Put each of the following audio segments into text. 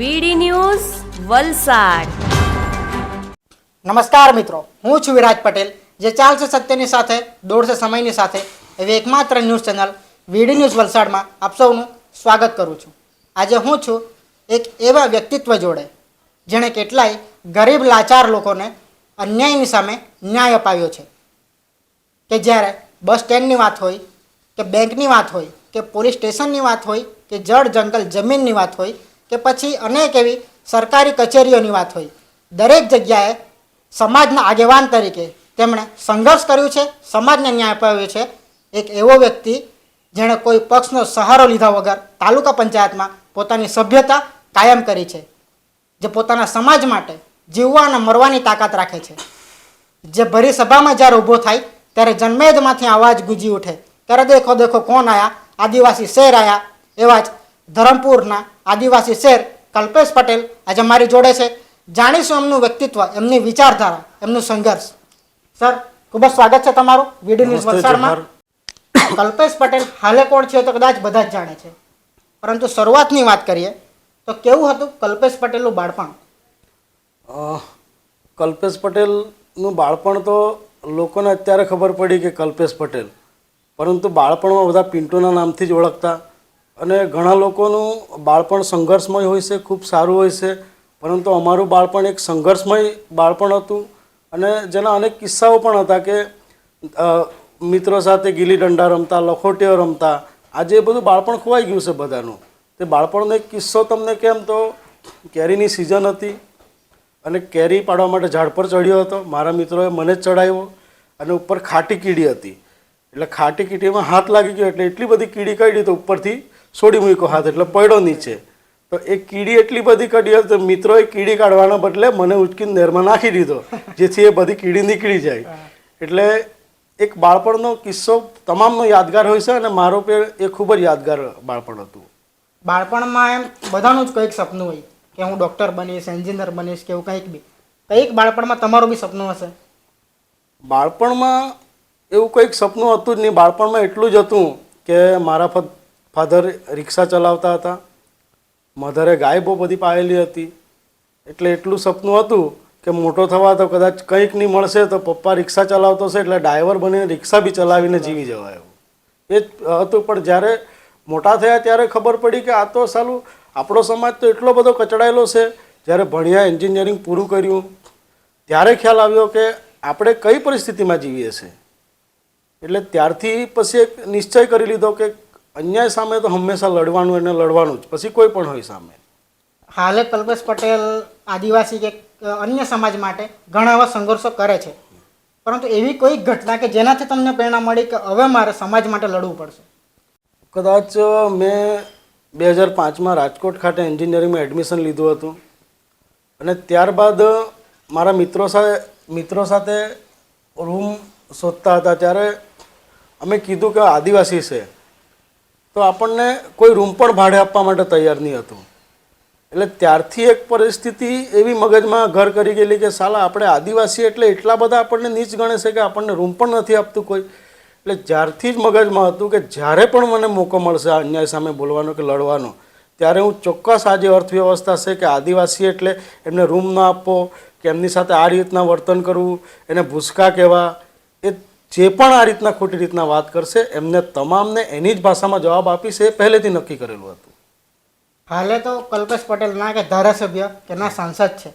વીડી news, Valsad. નમસ્કાર મિત્રો, હું છું વિરાજ પટેલ. જે ચાલશે સત્યની સાથે, દોડશે સમયની સાથે, એવી એકમાત્ર ન્યૂઝ ચેનલ વીડી ન્યૂઝ વલસાડમાં આપ સૌનું સ્વાગત કરું છું. આજે હું છું એક એવા વ્યક્તિત્વ જોડે, જેણે કેટલાય ગરીબ, લાચાર લોકોને અન્યાયની સામે ન્યાય અપાવ્યો છે. કે જ્યારે બસ સ્ટેન્ડની વાત હોય, કે બેંકની વાત હોય, કે પોલીસ સ્ટેશનની વાત હોય, કે જળ, જંગલ, જમીનની વાત હોય કે પછી અનેક એવી સરકારી કચેરીઓની વાત હોય. દરેક જગ્યાએ સમાજના આગેવાન તરીકે તેમણે સંઘર્ષ કર્યું છે, સમાજને ન્યાય અપાવ્યો છે. એક એવો વ્યક્તિ જેણે કોઈ પક્ષનો સહારો લીધા વગર તાલુકા પંચાયતમાં પોતાની સભ્યતા કાયમ કરી છે, જે પોતાના સમાજ માટે જીવવા અને મરવાની તાકાત રાખે છે. જે ભરી સભામાં જ્યારે ઊભો થાય, ત્યારે જન્મેદમાંથી અવાજ ગુંજી ઉઠે. ત્યારે દેખો દેખો કોણ આવ્યા આદિવાસી શેર આવ્યા એવા જ ધરમપુરના આદિવાસી શેર કલ્પેશ પટેલ આજે મારી જોડે છે. જાણીશું એમનું વ્યક્તિત્વ એમની વિચારધારા એમનું સંઘર્ષ. સર ખૂબ જ સ્વાગત છે તમારું વીડી ન્યૂઝ વલસાડમાં. કલ્પેશ પટેલ હાલે કોણ છે તો કદાચ બધા જ જાણે છે. પરંતુ શરૂઆતની વાત કરીએ તો કેવું હતું કલ્પેશ પટેલનું બાળપણ? કલ્પેશ પટેલનું બાળપણ તો લોકોને અત્યારે ખબર પડી કે કલ્પેશ પટેલ. પરંતુ બાળપણમાં બધા પિન્ટુના નામથી જ ઓળખતા. અને ઘણા લોકોનું બાળપણ સંઘર્ષમય હોય છે, ખૂબ સારું હોય છે, પરંતુ અમારું બાળપણ એક સંઘર્ષમય બાળપણ હતું અને જેના અનેક કિસ્સાઓ પણ હતા કે મિત્રો સાથે ગીલી દંડા રમતા, લખોટીઓ રમતા, આજે એ બધું બાળપણ ખોવાઈ ગયું છે બધાનું. તે બાળપણનો એક કિસ્સો તમને કેમ તો, કેરીની સિઝન હતી અને કેરી પાડવા માટે ઝાડ પર ચડ્યો હતો. મારા મિત્રોએ મને જ ચડાવ્યો અને ઉપર ખાટી કીડી હતી. એટલે ખાટી કીડીમાં હાથ લાગી ગયો એટલે એટલી બધી કીડી કાઢી તો ઉપરથી છોડી મૂક્યો હાથ એટલે પડ્યો નીચે. તો એ કીડી એટલી બધી હતી તો મિત્રોએ કીડી કાઢવાના બદલે મને ઉચકીને નેરમાં નાખી દીધો જેથી એ બધી કીડી નીકળી જાય. એટલે એક બાળપણનો કિસ્સો તમામનો યાદગાર હોય છે અને મારો પે એ ખૂબ જ યાદગાર બાળપણ હતું. બાળપણમાં એમ બધાનું જ કંઈક સપનું હોય કે હું ડૉક્ટર બનીશ એન્જિનિયર બનીશ કે એવું કંઈક બી. કંઈક બાળપણમાં તમારું બી સપનું હશે? બાળપણમાં એવું કંઈક સપનું હતું જ નહીં. બાળપણમાં એટલું જ હતું કે મારા ફાધર રિક્ષા ચલાવતા હતા. મધરે ગાય બહુ બધી પાયેલી હતી. એટલે એટલું સપનું હતું કે મોટો થવા તો કદાચ કંઈક નહીં મળશે તો પપ્પા રિક્ષા ચલાવતો છે એટલે ડ્રાઈવર બનીને રિક્ષા બી ચલાવીને જીવી જવાય એવું. એ જ હતું. પણ જ્યારે મોટા થયા ત્યારે ખબર પડી કે આ તો સાલું આપણો સમાજ તો એટલો બધો કચડાયેલો છે. જ્યારે ભણ્યા, એન્જિનિયરિંગ પૂરું કર્યું, ત્યારે ખ્યાલ આવ્યો કે આપણે કઈ પરિસ્થિતિમાં જીવીએ છીએ. એટલે ત્યારથી પછી એક નિશ્ચય કરી લીધો કે અન્યાય સામે તો હંમેશા લડવાનું અને લડવાનું જ પછી કોઈ પણ હોય સામે. હાલે કલ્પેશ પટેલ આદિવાસી કે અન્ય સમાજ માટે ઘણા એવા સંઘર્ષો કરે છે. પરંતુ એવી કોઈ ઘટના કે જેનાથી તમને પ્રેરણા મળી કે હવે મારે સમાજ માટે લડવું પડશે? કદાચ મેં બે હજાર પાંચમાં રાજકોટ ખાતે એન્જિનિયરિંગમાં એડમિશન લીધું હતું. અને ત્યારબાદ મારા મિત્રો સાથે મિત્રો સાથે રૂમ શોધતા હતા. ત્યારે અમે કીધું કે આદિવાસી છે. તો આપણને કોઈ રૂમ પણ ભાડે આપવા માટે તૈયાર નહીં હતું. એટલે ત્યારથી એક પરિસ્થિતિ એવી મગજમાં ઘર કરી ગયેલી કે સાલા, આપણે આદિવાસી એટલે એટલા બધા આપણને નીચ ગણે છે કે આપણને રૂમ પણ નથી આપતું કોઈ. એટલે જ્યારથી જ મગજમાં હતું કે જ્યારે પણ મને મોકો મળશે અન્યાય સામે બોલવાનો કે લડવાનો, ત્યારે હું ચોક્કસ આ જે અર્થવ્યવસ્થા છે કે આદિવાસી એટલે એમને રૂમ ન આપવો કે એમની સાથે આ રીતના વર્તન કરવું, એને ભૂસકા કહેવા, એ જે પણ આ રીતના ખોટી રીતના વાત કરશે એમને તમામને એની જ ભાષામાં જવાબ આપીશ એ પહેલેથી નક્કી કરેલું હતું. હાલે તો કલ્પેશ પટેલ ના કે ધારાસભ્ય કે ના સાંસદ છે.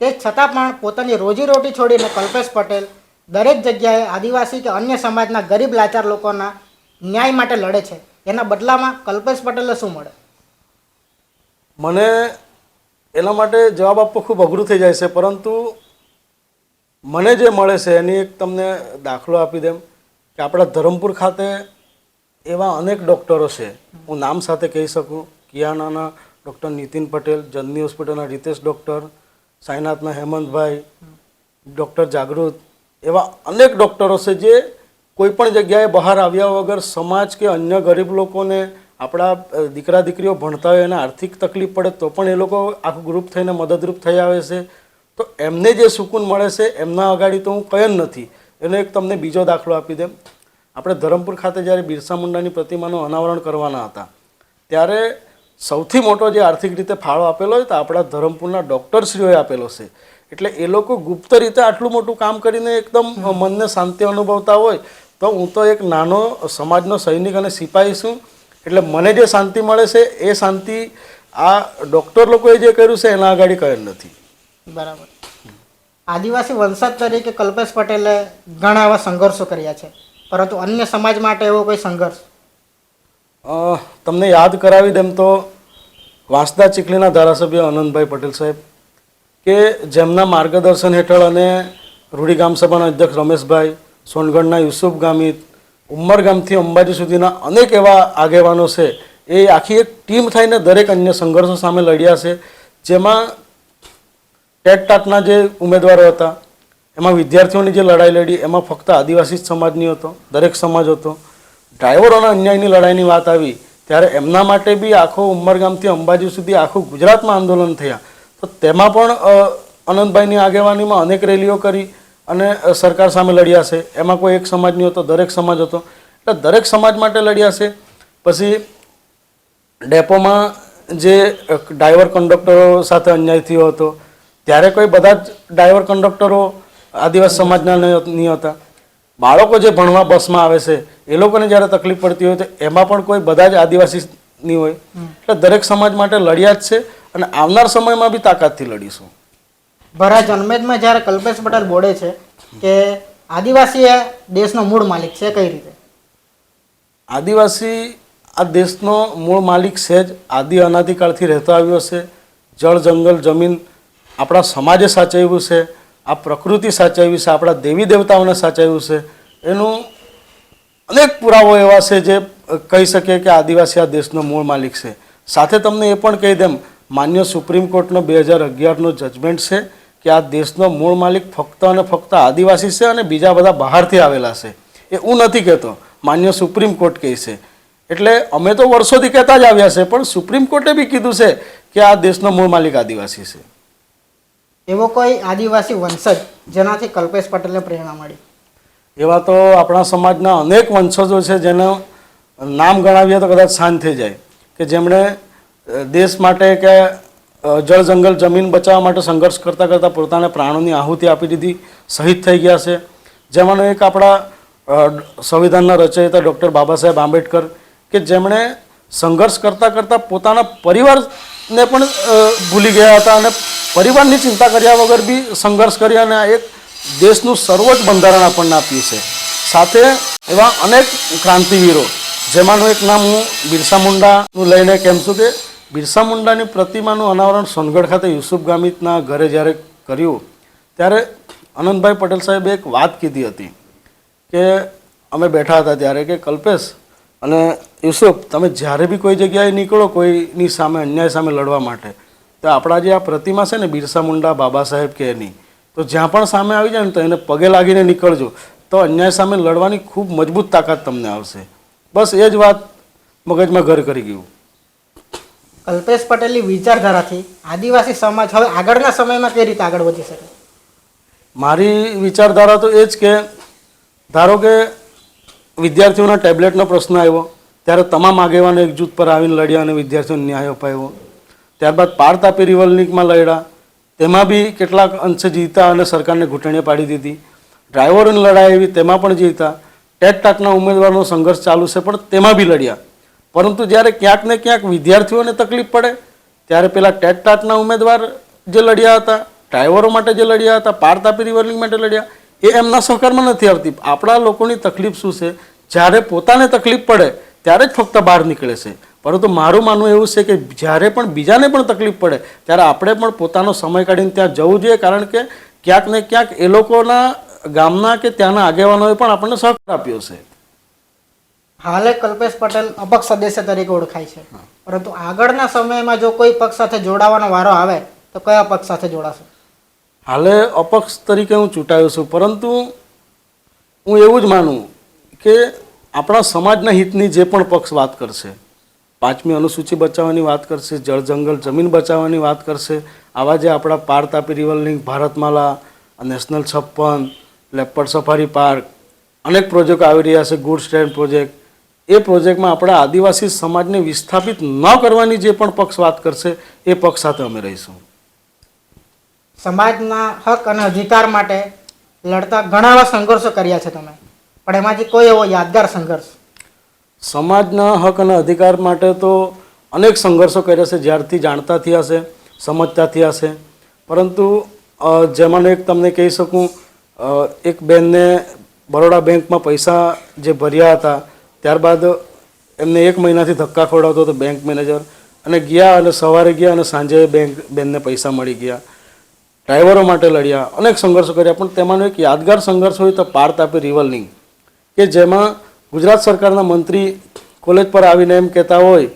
તે છતાં પણ પોતાની રોજીરોટી છોડીને કલ્પેશ પટેલ દરેક જગ્યાએ આદિવાસી કે અન્ય સમાજના ગરીબ લાચાર લોકોના ન્યાય માટે લડે છે. એના બદલામાં કલ્પેશ પટેલને શું મળે? મને એના માટે જવાબ આપવો ખૂબ અઘરું થઈ જાય છે પરંતુ મને જે મળે છે એની એક તમને દાખલો આપી દેમ કે આપણા ધરમપુર ખાતે એવા અનેક ડૉક્ટરો છે. હું નામ સાથે કહી શકું. કિયાનાના ડૉક્ટર નીતિન પટેલ, જનની હોસ્પિટલના રીતેશ ડૉક્ટર, સાઈનાથના હેમંતભાઈ, ડૉક્ટર જાગૃત, એવા અનેક ડૉક્ટરો છે જે કોઈ પણ જગ્યાએ બહાર આવ્યા વગર સમાજ કે અન્ય ગરીબ લોકોને આપણા દીકરા દીકરીઓ ભણતા હોય એને આર્થિક તકલીફ પડે તો પણ એ લોકો આખું ગ્રુપ થઈને મદદરૂપ થઈ આવે છે. તો એમને જે સુકૂન મળે છે, એમના અગાડી તો હું કયન નથી. એનો એક તમને બીજો દાખલો આપી દેમ આપણે ધરમપુર ખાતે જ્યારે બિરસા મુંડાની પ્રતિમાનું અનાવરણ કરવાના હતા, ત્યારે સૌથી મોટો જે આર્થિક રીતે ફાળો આપેલો હોય તો આપણા ધરમપુરના ડૉક્ટરશ્રીઓએ આપેલો છે. એટલે એ લોકો ગુપ્ત રીતે આટલું મોટું કામ કરીને એકદમ મનને શાંતિ અનુભવતા હોય, તો હું તો એક નાનો સમાજનો સૈનિક અને સિપાહી છું. એટલે મને જે શાંતિ મળે છે, એ શાંતિ આ ડૉક્ટર લોકોએ જે કર્યું છે, એના આગળ કરેલ નથી. બરાબર. આદિવાસી વંશજ તરીકે કલ્પેશ પટેલે ઘણા એવા સંઘર્ષો કર્યા છે. પરંતુ અન્ય સમાજ માટે એવો કોઈ સંઘર્ષ? તમને યાદ કરાવી દેમ તો વાંસદા ચીખલીના ધારાસભ્ય અનંતભાઈ પટેલ સાહેબ કે જેમના માર્ગદર્શન હેઠળ અને રૂડી ગામ અધ્યક્ષ રમેશભાઈ, સોનગઢના યુસુફ ગામિત ઉમરગામથી અંબાજી સુધીના અનેક એવા આગેવાનો છે. એ આખી એક ટીમ થઈને દરેક અન્ય સંઘર્ષો સામે લડ્યા છે. જેમાં ટેટ ટાટના જે ઉમેદવારો હતા, એમાં વિદ્યાર્થીઓની જે લડાઈ લડી, એમાં ફક્ત આદિવાસી સમાજની હતો, દરેક સમાજ હતો. ડ્રાઈવરોના અન્યાયની લડાઈની વાત આવી, ત્યારે એમના માટે બી આખો ઉમરગામથી અંબાજી સુધી આખું ગુજરાતમાં આંદોલન થયા. તો તેમાં પણ અનંતભાઈની આગેવાનીમાં અનેક રેલીઓ કરી અને સરકાર સામે લડ્યા છે. એમાં કોઈ એક સમાજની હતો, દરેક સમાજ હતો. એટલે દરેક સમાજ માટે લડ્યા છે. પછી ડેપોમાં જે ડ્રાઈવર કંડક્ટરો સાથે અન્યાય થયો હતો ત્યારે કોઈ બધા જ ડ્રાઈવર કંડક્ટરો આદિવાસી સમાજના નહીં હતા. બાળકો જે ભણવા બસમાં આવે છે એ લોકોને જ્યારે તકલીફ પડતી હોય તો એમાં પણ કોઈ બધા જ આદિવાસી નહીં હોય. એટલે દરેક સમાજ માટે લડ્યા જ છે અને આવનાર સમયમાં બી તાકાતથી લડીશું. ભરા જન્મેજમાં જ્યારે કલ્પેશ પટેલ બોલે છે કે આદિવાસી એ દેશનો મૂળ માલિક છે કઈ રીતે? આદિવાસી આ દેશનો મૂળ માલિક છે જ. આદિ અનાદિકાળથી રહેતો આવ્યો છે. જળ જંગલ જમીન આપણા સમાજે સાચવ્યું છે, આ પ્રકૃતિ સાચવી છે, આપણા દેવી દેવતાઓને સાચવ્યું છે, એનું અનેક પુરાવો એવા છે જે કહી શકે કે આદિવાસી આ દેશનો મૂળ માલિક છે. સાથે તમને એ પણ કહી દેમ, માન્ય સુપ્રીમ કોર્ટનો બે હજાર અગિયારનો જજમેન્ટ છે કે આ દેશનો મૂળ માલિક ફક્ત અને ફક્ત આદિવાસી છે અને બીજા બધા બહારથી આવેલા છે. એ હું નથી કહેતો, માન્ય સુપ્રીમ કોર્ટ કહે છે. એટલે અમે તો વર્ષોથી કહેતા જ આવ્યા છે, પણ સુપ્રીમ કોર્ટે બી કીધું છે કે આ દેશનો મૂળ માલિક આદિવાસી છે. એવો કોઈ આદિવાસી વંશજ જેનાથી કલ્પેશ પટેલને પ્રેરણા મળી? એવા તો આપણા સમાજના અનેક વંશજો છે જેનું નામ ગણાવીએ તો કદાચ શાંત થઈ જાય. કે જેમણે દેશ માટે કે જળ જંગલ જમીન બચાવવા માટે સંઘર્ષ કરતાં કરતાં પોતાના પ્રાણોની આહુતિ આપી દીધી, શહીદ થઈ ગયા છે. જેમાંનો એક આપણા સંવિધાનના રચયિતા ડૉક્ટર બાબા સાહેબ આંબેડકર કે જેમણે સંઘર્ષ કરતાં કરતાં પોતાના પરિવારને પણ ભૂલી ગયા હતા અને પરિવારની ચિંતા કર્યા વગર બી સંઘર્ષ કરી અને આ એક દેશનું સર્વોચ્ચ બંધારણ આપણને આપ્યું છે. સાથે એવા અનેક ક્રાંતિવીરો, જેમાંનું એક નામ હું બિરસા મુંડાનું લઈને કેમ છું કે બિરસા મુંડાની પ્રતિમાનું અનાવરણ સોનગઢ ખાતે યુસુફ ગામિતના ઘરે જ્યારે કર્યું, ત્યારે અનંતભાઈ પટેલ સાહેબે એક વાત કીધી હતી કે અમે બેઠા હતા ત્યારે કે કલ્પેશ અને યુસુફ, તમે જ્યારે બી કોઈ જગ્યાએ નીકળો કોઈની સામે અન્યાય સામે લડવા માટે તો આપણા જે આ પ્રતિમા છે ને બિરસા મુંડા બાબા સાહેબ કે એની તો જ્યાં પણ સામે આવી જાય ને તો એને પગે લાગીને નીકળજો. તો અન્યાય સામે લડવાની ખૂબ મજબૂત તાકાત તમને આવશે. બસ એ જ વાત મગજમાં ઘર કરી ગયું. કલ્પેશ પટેલની વિચારધારાથી આદિવાસી સમાજ હવે આગળના સમયમાં કઈ રીતે આગળ વધી શકે? મારી વિચારધારા તો એ જ કે ધારો કે વિદ્યાર્થીઓના ટેબ્લેટનો પ્રશ્ન આવ્યો ત્યારે તમામ આગેવાનો એક જૂથ પર આવીને લડ્યા અને વિદ્યાર્થીઓને ન્યાય અપાયો. ત્યારબાદ પાર તાપી રિવર લડ્યા. તેમાં બી કેટલાક અંશે જીતા અને સરકારને ઘૂંટણીએ પાડી દીધી. ડ્રાઈવરોની લડાઈ એવી તેમાં પણ જીતા. ટેટ ટાટના ઉમેદવારનો સંઘર્ષ ચાલુ છે, પણ તેમાં બી લડ્યા. પરંતુ જ્યારે ક્યાંક ને ક્યાંક વિદ્યાર્થીઓને તકલીફ પડે, ત્યારે પેલા ટેટ ટાટના ઉમેદવાર જે લડ્યા હતા, ડ્રાઈવરો માટે જે લડ્યા હતા પાર તાપી રિવર માટે લડ્યા, એ એમના સહકારમાં નથી આવતી. આપણા લોકોની તકલીફ શું છે? જ્યારે પોતાને તકલીફ પડે ત્યારે જ ફક્ત બહાર નીકળે છે. પરંતુ મારું માનવું એવું છે કે જ્યારે પણ બીજાને પણ તકલીફ પડે ત્યારે આપણે પણ પોતાનો સમય કાઢીને ત્યાં જવું જોઈએ કારણ કે ક્યાંક ને ક્યાંક એ લોકોના ગામના કે ત્યાંના આગેવાનોએ પણ આપણને સહકાર આપ્યો છે. હાલે કલ્પેશ પટેલ અપક્ષ સદસ્ય તરીકે ઓળખાય છે. પરંતુ આગળના સમયમાં જો કોઈ પક્ષ સાથે જોડાવાનો વારો આવે તો કયા પક્ષ સાથે જોડાશે? હાલે અપક્ષ તરીકે હું ચૂંટાયો છું પરંતુ હું એવું જ માનું કે આપણા સમાજના હિતની જે પણ પક્ષ વાત કરશે, પાંચમી અનુસૂચિ બચાવવાની વાત કરશે, જળ જંગલ જમીન બચાવવાની વાત કરશે, આવા જે આપણા Par Tapi river link Bharatmala national છપ્પન લેપડ સફારી પાર્ક, અનેક પ્રોજેક્ટ આવી રહ્યા છે, ગુડ સ્ટેન્ડ પ્રોજેક્ટ, એ પ્રોજેક્ટમાં આપણા આદિવાસી સમાજને વિસ્થાપિત ન કરવાની જે પણ પક્ષ વાત કરશે, એ પક્ષ સાથે અમે રહીશું. સમાજના હક અને અધિકાર માટે લડતા ઘણા એવા સંઘર્ષો કર્યા છે તમે. પણ એમાંથી કોઈ એવો યાદગાર સંઘર્ષ? સમાજના હક અને અધિકાર માટે તો અનેક સંઘર્ષો કર્યા છે, જ્યારથી જાણતા થયા છે, સમજતા થયા છે. પરંતુ જેમાંનો એક તમને કહી શકું એક બેનને બરોડા બેંકમાં પૈસા જે ભર્યા હતા, ત્યારબાદ એમને એક મહિનાથી ધક્કા ખવડાવતો હતો બેંક મેનેજર અને ગયા અને સવારે ગયા અને સાંજે બેંક, બેનને પૈસા મળી ગયા. ડ્રાઈવરો માટે લડ્યા, અનેક સંઘર્ષો કર્યા, પણ તેમાંનો એક યાદગાર સંઘર્ષ હોય તો પાર આપી રિવલનિંગ કે જેમાં ગુજરાત સરકારના મંત્રી કોલેજ પર આવીને એમ કહેતા હોય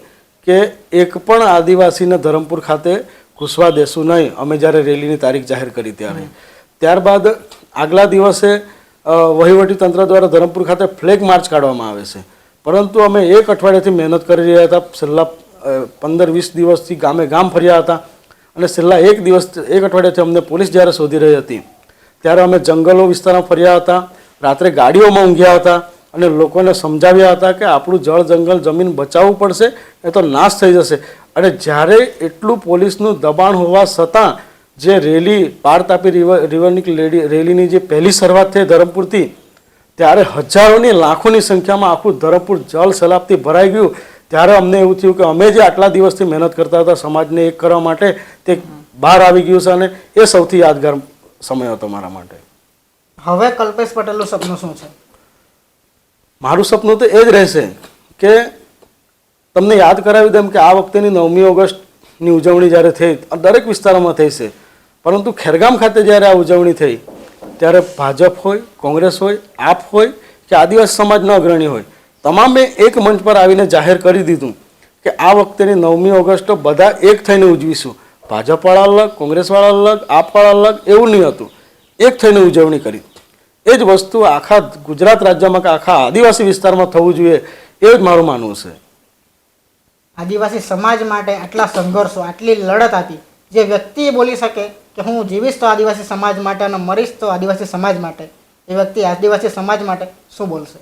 કે એક પણ આદિવાસીને ધરમપુર ખાતે ઘૂસવા દેશું નહીં. અમે જ્યારે રેલીની તારીખ જાહેર કરી ત્યારે. ત્યારબાદ આગલા દિવસે વહીવટી તંત્ર દ્વારા ધરમપુર ખાતે ફ્લેગ માર્ચ કાઢવામાં આવે છે. પરંતુ અમે એક અઠવાડિયાથી મહેનત કરી રહ્યા હતા. છેલ્લા પંદર વીસ દિવસથી ગામે ગામ ફર્યા હતા. અને છેલ્લા એક દિવસ, એક અઠવાડિયાથી અમને પોલીસ જ્યારે શોધી રહી હતી, ત્યારે અમે જંગલો વિસ્તારમાં ફર્યા હતા. રાત્રે ગાડીઓમાં ઊંઘ્યા હતા અને લોકોને સમજાવ્યા હતા કે આપણું જળ જંગલ જમીન બચાવવું પડશે, એ તો નાશ થઈ જશે. અને જ્યારે એટલું પોલીસનું દબાણ હોવા છતાં જે રેલી પાર તાપી રિવર, રિવરની લેડી, રેલીની જે પહેલી શરૂઆત થઈ ધરમપુરથી, ત્યારે હજારોની, લાખોની સંખ્યામાં આખું ધરમપુર જળ સલાબથી ભરાઈ ગયું. ત્યારે અમને એવું થયું કે અમે જે આટલા દિવસથી મહેનત કરતા હતા સમાજને એક કરવા માટે, તે બહાર આવી ગયું છે અને એ સૌથી યાદગાર સમય હતો મારા માટે. હવે કલ્પેશ પટેલનું સપનું શું છે? મારું સપનું તો એ જ રહેશે કે તમને યાદ કરાવી દઉં કે આ વખતેની નવમી ઓગસ્ટની ઉજવણી જ્યારે થઈ, દરેક વિસ્તારોમાં થઈ છે પરંતુ ખેરગામ ખાતે જ્યારે આ ઉજવણી થઈ, ત્યારે ભાજપ હોય, કોંગ્રેસ હોય, આપ હોય કે આદિવાસી સમાજના અગ્રણી હોય, તમામે એક મંચ પર આવીને જાહેર કરી દીધું કે આ વખતેની નવમી ઓગસ્ટ બધા એક થઈને ઉજવીશું. ભાજપવાળા અલગ, કોંગ્રેસવાળા અલગ, આપવાળા અલગ, એવું નહીં હતું. એક થઈને ઉજવણી કરી. એ જ વસ્તુ આખા ગુજરાત રાજ્યમાં કે આખા આદિવાસી વિસ્તારમાં થવું જોઈએ એ જ મારું માનવું છે. આદિવાસી સમાજ માટે આટલા સંઘર્ષો આટલી લડત આપી જે વ્યક્તિ બોલી શકે કે હું જીવીશ તો આદિવાસી સમાજ માટે અને મરીશ તો આદિવાસી સમાજ માટે એ વ્યક્તિ આદિવાસી સમાજ માટે શું બોલશે?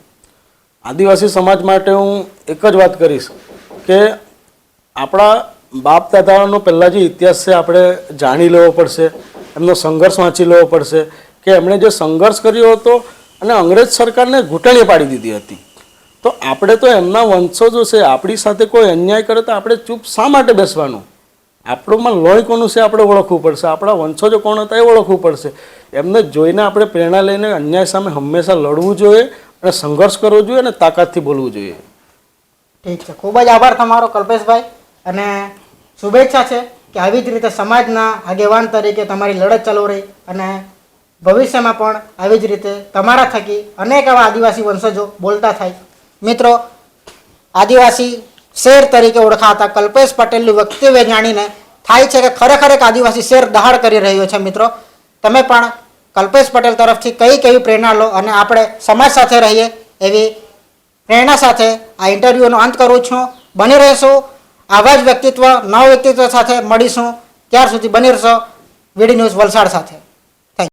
આદિવાસી સમાજ માટે હું એક જ વાત કરીશ કે આપણા બાપ દાદાનો પહેલાં જે ઇતિહાસ છે આપણે જાણી લેવો પડશે. એમનો સંઘર્ષ વાંચી લેવો પડશે કે એમણે જે સંઘર્ષ કર્યો હતો અને અંગ્રેજ સરકારને ઘૂંટણીએ પાડી દીધી હતી. તો આપણે તો એમના વંશજો છે આપણી સાથે કોઈ અન્યાય કરે તો આપણે ચૂપ શા માટે બેસવાનું? આપણુંમાં લોહી કોનું છે, આપણે ઓળખવું પડશે. આપણા વંશજો કોણ હતા એ ઓળખવું પડશે. એમને જોઈને આપણે પ્રેરણા લઈને અન્યાય સામે હંમેશા લડવું જોઈએ અને સંઘર્ષ કરવો જોઈએ અને તાકાતથી બોલવું જોઈએ. ઠીક છે. ખૂબ જ આભાર તમારો કલ્પેશભાઈ અને શુભેચ્છા છે. કે આવી જ રીતે સમાજના આગેવાન તરીકે તમારી લડત ચાલુ રહી અને ભવિષ્યમાં પણ આવી જ રીતે તમારા થકી અનેક એવા આદિવાસી વંશજો બોલતા થાય. મિત્રો, આદિવાસી શેર તરીકે ઓળખાતા કલ્પેશ પટેલનું વક્તવ્ય જાણીને થાય છે કે ખરેખર એક આદિવાસી શેર દહાડ કરી રહ્યો છે મિત્રો. તમે પણ કલ્પેશ પટેલ તરફથી કઈ કેવી પ્રેરણા લો અને આપણે સમાજ સાથે રહીએ એવી પ્રેરણા સાથે આ ઇન્ટરવ્યૂનો અંત કરું છું. બની રહેશું. આવા જ વ્યક્તિત્વ, નવ વ્યક્તિત્વ સાથે મળીશું. ત્યાર સુધી બની રહેશો. વીડી ન્યૂઝ વલસાડ સાથે.